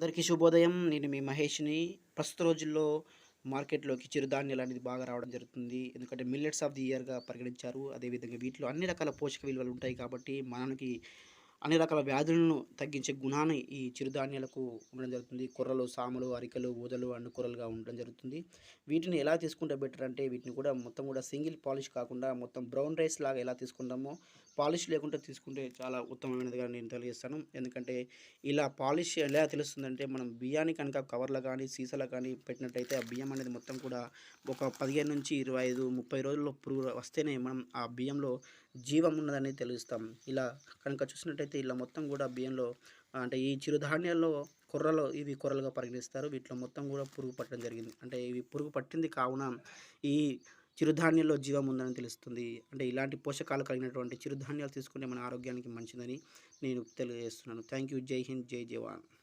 అందరికీ శుభోదయం. నేను మీ మహేష్ని. ప్రస్తుత రోజుల్లో మార్కెట్లోకి చిరుధాన్యాలు అనేది బాగా రావడం జరుగుతుంది. ఎందుకంటే మిల్లెట్స్ ఆఫ్ ది ఇయర్గా పరిగణించారు. అదేవిధంగా వీటిలో అన్ని రకాల పోషక విలువలు ఉంటాయి కాబట్టి మనకి అన్ని రకాల వ్యాధులను తగ్గించే గుణాన్ని ఈ చిరుధాన్యాలకు ఉండడం జరుగుతుంది. కొర్రలు సామలు అరికలు ఊదలు అండ్ కూరలుగా ఉండడం జరుగుతుంది. వీటిని ఎలా తీసుకుంటే బెటర్ అంటే వీటిని కూడా మొత్తం కూడా సింగిల్ పాలిష్ కాకుండా మొత్తం బ్రౌన్ రైస్ లాగా ఎలా తీసుకుంటామో పాలిష్ లేకుండా తీసుకుంటే చాలా ఉత్తమమైనదిగా నేను తెలియజేస్తాను. ఎందుకంటే ఇలా పాలిష్ ఎలా తెలుస్తుందంటే మనం బియ్యాన్ని కనుక కవర్లో కానీ సీసాలో కానీ పెట్టినట్టయితే ఆ బియ్యం అనేది మొత్తం కూడా ఒక పదిహేను నుంచి ఇరవై ఐదు ముప్పై రోజుల్లో పురుగు వస్తేనే మనం ఆ బియ్యంలో జీవం ఉన్నదని తెలుస్తాం. ఇలా కనుక చూసినట్టయితే ఇలా మొత్తం కూడా బియ్యంలో అంటే ఈ చిరుధాన్యాల్లో కొర్రలు ఇవి కొర్రలుగా పరిగణిస్తారు. వీటిలో మొత్తం కూడా పురుగు పట్టడం జరిగింది. అంటే ఇవి పురుగు పట్టింది కావున ఈ చిరుధాన్యాల్లో జీవం ఉందని తెలుస్తుంది. అంటే ఇలాంటి పోషకాలు కలిగినటువంటి చిరుధాన్యాలు తీసుకుంటే మన ఆరోగ్యానికి మంచిదని నేను తెలియజేస్తున్నాను. థ్యాంక్ యూ జై హింద్. జై జవాన్.